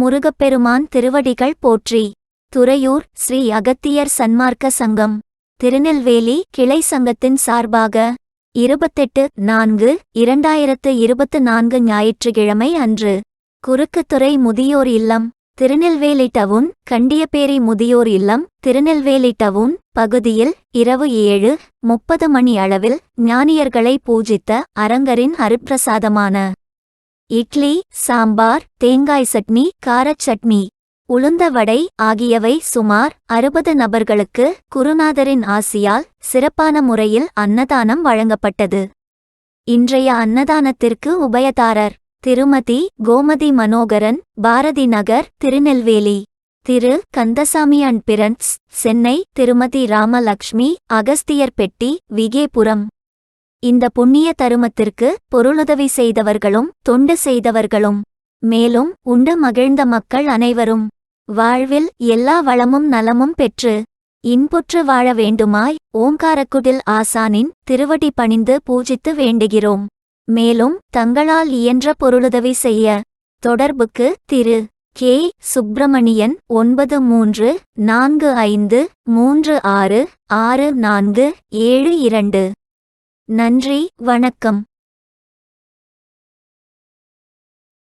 முருகப்பெருமான் திருவடிகள் போற்றி. துறையூர் ஸ்ரீ அகத்தியர் சன்மார்க்க சங்கம். திருநெல்வேலி கிளை சங்கத்தின் சார்பாக இருபத்தெட்டு நான்கு இரண்டாயிரத்து இருபத்து நான்கு ஞாயிற்றுக்கிழமை அன்று. குறுக்குத்துறை முதியோர் இல்லம். திருநெல்வேலி டவுன் கண்டியப்பேரி முதியோர் இல்லம். திருநெல்வேலி டவுன் பகுதியில் இரவு ஏழு முப்பது மணி அளவில் ஞானியர்களை பூஜித்த அரங்கரின் அருப்பிரசாதமான இட்லி சாம்பார் தேங்காய் சட்னி காரச் சட்னி உளுந்த வடை ஆகியவை சுமார் அறுபது நபர்களுக்கு குருநாதரின் ஆசியால் சிறப்பான முறையில் அன்னதானம் வழங்கப்பட்டது. இன்றைய அன்னதானத்திற்கு உபயதாரர் திருமதி கோமதி மனோகரன் பாரதி நகர் திருநெல்வேலி. திரு. கந்தசாமி அண்ட் பிரண்ட்ஸ் சென்னை திருமதி ராமலக்ஷ்மி அகஸ்தியர் பெட்டி விகேபுரம். இந்த புண்ணிய தருமத்திற்கு பொருளுதவி செய்தவர்களும் தொண்டு செய்தவர்களும். மேலும் உண்டு மகிழ்ந்த மக்கள் அனைவரும். வாழ்வில் எல்லா வளமும் நலமும் பெற்று இன்புற்று வாழ வேண்டுமாய் ஓங்காரக்குடில் ஆசானின் திருவடி பணிந்து பூஜித்து வேண்டுகிறோம். மேலும் தங்களால் இயன்ற பொருளுதவி செய்ய. தொடர்புக்கு திரு. கே. சுப்பிரமணியன் ஒன்பது மூன்று நான்கு ஐந்து மூன்று ஆறு ஆறு நான்கு ஏழு இரண்டு. நன்றி வணக்கம்.